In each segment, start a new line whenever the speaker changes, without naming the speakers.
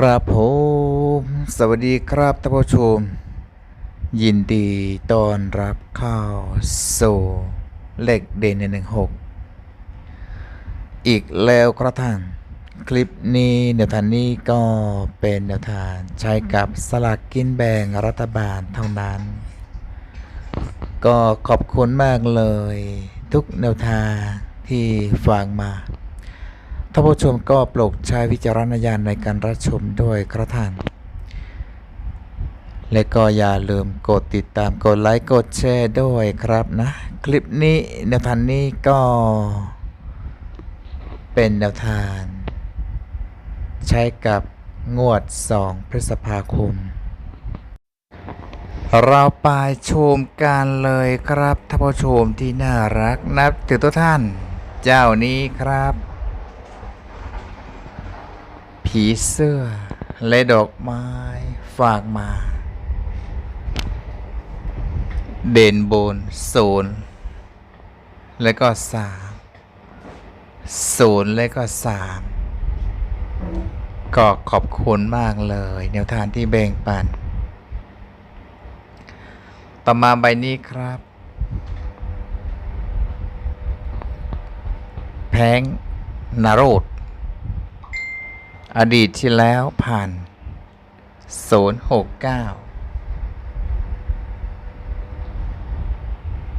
ครับผมสวัสดีครับท่านผู้ชม ยินดีต้อนรับเข้าสู่เลขเด่นหนึ่งหกอีกแล้วครับท่านคลิปนี้แนวทางนี้ก็เป็นแนวทางใช้กับสลากกินแบ่งรัฐบาลเท่านั้น ก็ขอบคุณมากเลย ทุกแนวทางที่ฟังมา ท่านผู้ชมก็โปรดใช้วิจารณญาณในการรับชมด้วยกระท่าน และก็อย่าลืมกดติดตามกดไลค์กดแชร์ด้วยครับนะ คลิปนี้แนวทางนี้ก็เป็นแนวทาง ใช้กับงวด 2 พฤษภาคม เราไปชมกันเลยครับท่านผู้ชมที่น่ารักนับถือทุกท่าน เจ้านี้ครับ ผีเสื้อ และดอกไม้ฝากมา เด่นบนศูนย์และก็สามศูนย์และก็สามก็ขอบคุณมากเลย แนวทางที่แบ่งปัน ต่อมาใบนี้ครับ แพงนาโรด อดีตที่แล้วผ่าน069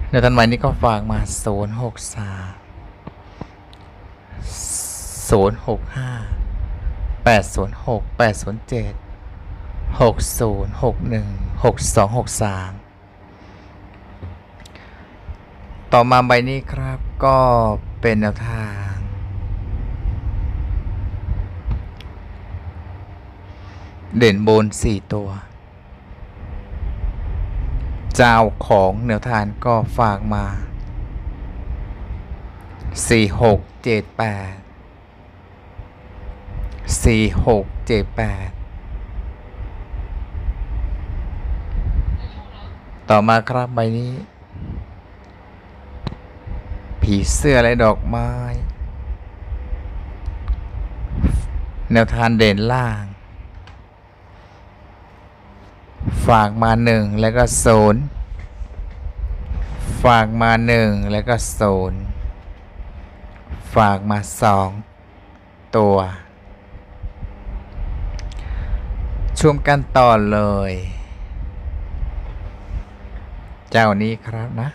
ในทันใหม่นี้ก็ฝากมา063 065 806 807 60 61 62 63ต่อมาใบนี้ครับก็เป็นแนวทาง เด่นบนสี่ตัว เจ้าของแนวทานก็ฝากมาสี่หกเจ็ดแปดสี่หกเจ็ดแปดต่อมาครับใบนี้ ผีเสื้อและดอกไม้ แนวทานเด่นล่าง ฝากมาหนึ่งแล้วก็ศูนฝากมาหนึ่งแล้วก็ศูนฝากมาสองตัว ชุมกันต่อเลย เจ้านี้ครับนะ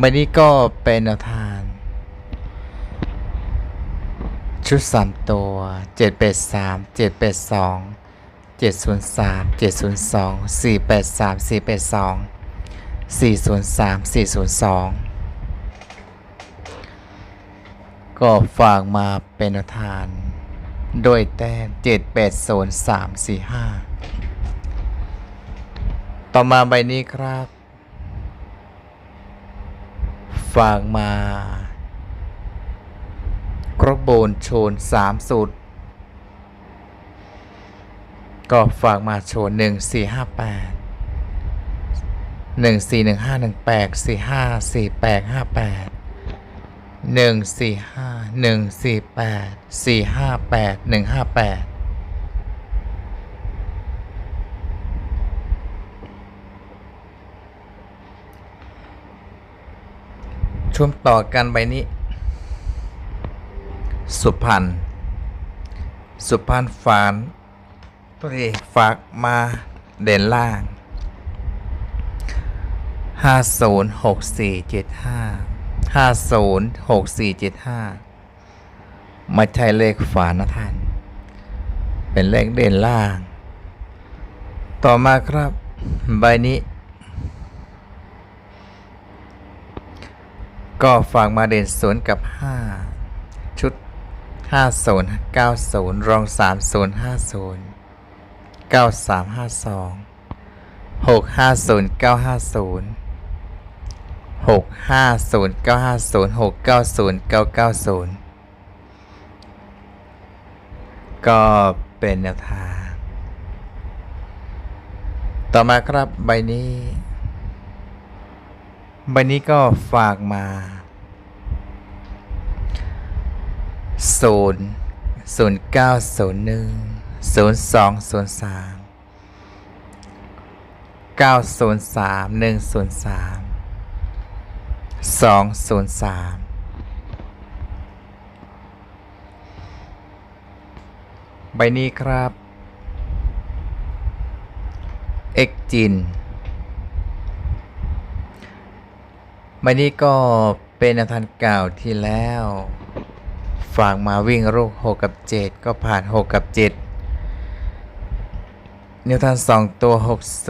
วันนี้ก็เป็นแนวทางชุดสามตัวเจ็ดเป็ดสามเจ็ดศูนย์สองสี่แปดสามสี่แปดสอง สี่ศูนย์สามสี่ศูนย์สองก็ฝากมาเป็นทาน โดยแต้มเจ็ดแปดศูนย์สามสี่ห้าต่อมาใบนี้ครับ ฝากมา กระโบนโชนสามสูตร ก็ฝากมาโชนหนึ่งสี่ห้าแปดหนึ่งสี่หนึ่งห้าหนึ่งแปดสี่ห้าสี่แปดห้าแปดหนึ่งสี่ห้าหนึ่งสี่แปดสี่ห้าแปดหนึ่งห้าแปดช่วงต่อกันใบนี้ สุพรรณสุพรรณฝาน ตัวเองฝากมาเด่นล่าง 506475 506475 ไม่ใช่เลขฝานะท่าน เป็นเลขเด่นล่าง ต่อมาครับใบนี้ ก็ฝากมาเด่นศูนย์กับ 5 ชุด 5090 รอง 3050 เก้าสามห้าสองหกห้าศูนย์เก้าห้าศูนย์หกห้าศูนย์เก้าห้าศูนย์หกเก้าศูนย์เก้าเก้าศูนย์ก็เป็นแนวทาง ต่อมาครับใบนี้ ใบนี้ก็ฝากมาศูนย์ศูนย์เก้าศูนย์หนึ่ง ศูนย์สองศูนย์สามเก้าศูนย์สามหนึ่งศูนย์สามสองศูนย์สามใบนี้ครับเอ็กจินใบนี้ก็เป็นอาคารเก่าที่แล้ว ฝากมาวิ่งลูก6กับ 7 ก็ผ่าน 6 กับ 7 นิวทัน2ตัว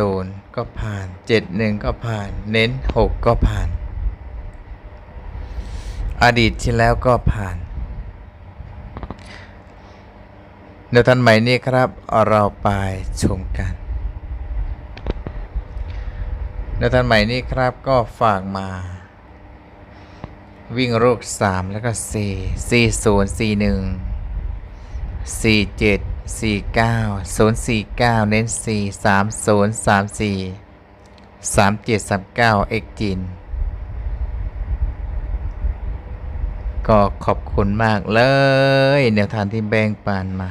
60 ก็ผ่าน 71 ก็ผ่าน เน้น 6 ก็ผ่าน อดีตที่แล้วก็ผ่าน นิวทันใหม่นี้ครับ เราไปชมกัน นิวทันใหม่นี้ครับก็ฝากมา วิ่งลูก 3 แล้วก็ 4 4 0 4 49 0 4 9 เน้น 4 3 0 3 4 3 7 3 9 เอ็กจิน ก็ขอบคุณมากเลยแนวทางที่แบ่งปันมา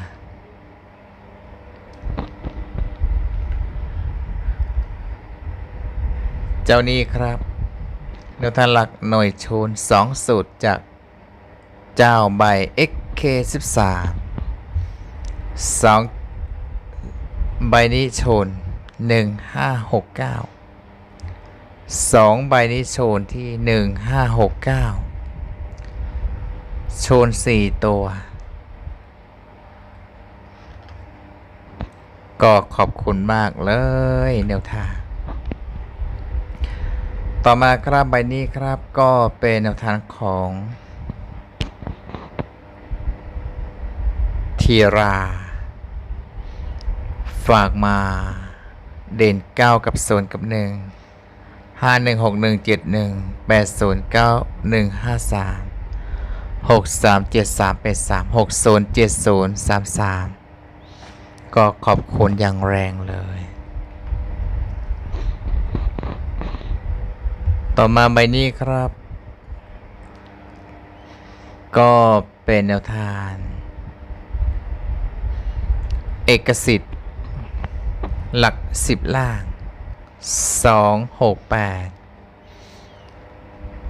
เจ้านี้ครับแนวทางหลักหน่วยโชน2สูตรจากเจ้าใบ XK13 2ใบนี้โชน1569 2ใบนี้โชนที่1569โชน4ตัว ก็ขอบคุณมากเลยแนวทางต่อมาครับใบนี้ครับก็เป็นแนวทางของทีรา ฝากมาเด่น 9 กับ0กับ1 5 1 6 1 7 1 8 0 9 1 5 3 6 3 7 3 8 3 6 0 7 0 3 3ก็ขอบคุณอย่างแรงเลย ต่อมาใบนี้ครับ ก็เป็นแนวทาง เอกสิทธิ์ หลักสิบล่าง 2 6 8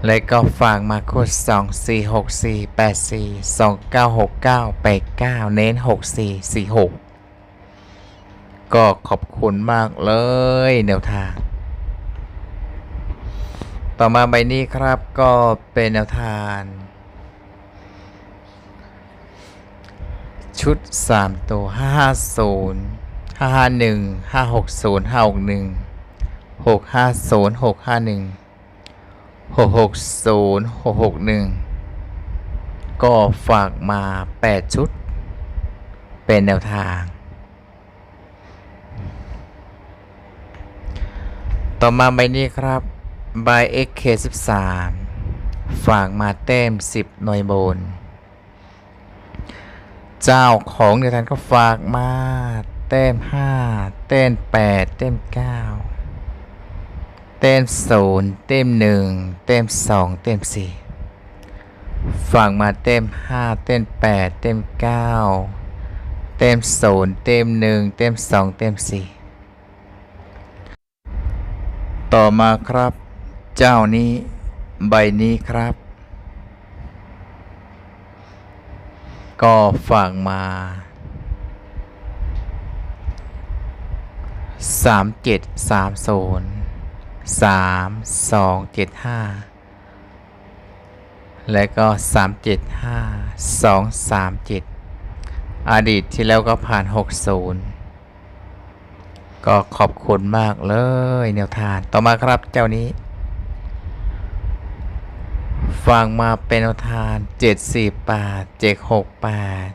และก็ฝากมาโคด2 4 6 4 8 4 2 9 6 9 8 9 เน้น 6 4 4 6 ก็ขอบคุณมากเลยแนวทาง ต่อมาใบนี้ครับก็เป็นแนวทางชุด 3 ตัว 550 551 560 561 650 651 660 661ก็ฝากมา8ชุด เป็นแนวทาง ต่อมาใบนี้ครับใบ XK13 ฝากมาเต็ม10 หน่วยบน เจ้าของเดียวกันก็ฝากมา เต้มห้าเต้มแปดเต้มเก้าเต้มศูนย์เต้มหนึ่งเต้มสองเต้มสี่ฝั่งมาเต้มห้าเต้มแปดเต้มเก้าเต้มศูนย์เต้มหนึ่งเต้มสองเต้มสี่ต่อมาครับ เจ้านี้ใบนี้ครับ ก็ฝั่งมา สามเจ็ดสามศูนย์สามสองเจ็ดห้าและก็สามเจ็ดห้าสองสามเจ็ดอดีตที่แล้วก็ผ่านหกศูนย์ก็ขอบคุณมากเลยแนวทางต่อมาครับเจ้านี้ ฟังมาเป็นแนวทางเจ็ดสี่แปดเจ็ดหกแปด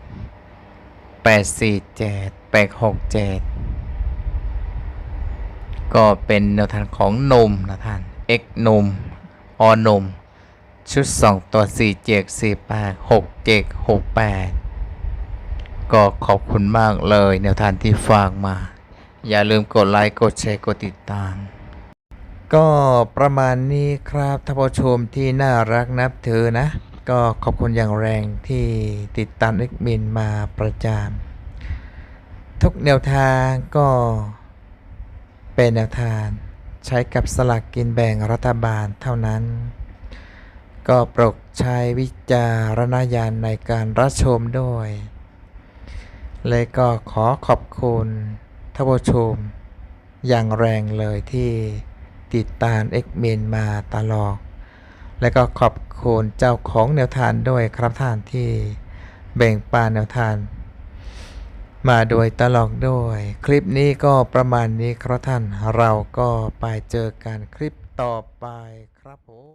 แปดสี่เจ็ดแปดหกเจ็ด ก็เป็นแนวทางของนมนะท่าน X นมอนม ชุด 2 ตัว 4 เจก4 8 6 เจก6 8 ก็ขอบคุณมากเลยแนวทางที่ฝากมา อย่าลืมกดไลค์ กดแชร์ กดติดตาม ก็ประมาณนี้ครับท่านผู้ชมที่น่ารักนับถือนะ ก็ขอบคุณอย่างแรงที่ติดตามเอ็กมินมาประจามทุกแนวทางก็ เป็นแนวทางใช้กับสลากกินแบ่งรัฐบาลเท่านั้น ก็โปรดใช้วิจารณญาณในการรับชมด้วย เลยก็ขอขอบคุณท่านผู้ชม อย่างแรงเลยที่ติดตามเอ็กเมนมาตลอด และก็ขอบคุณเจ้าของแนวทานด้วยครับท่านที่แบ่งปันแนวทาน มาโดยตลอดด้วย คลิปนี้ก็ประมาณนี้ครับท่านเราก็ไปเจอกันคลิปต่อไปครับผม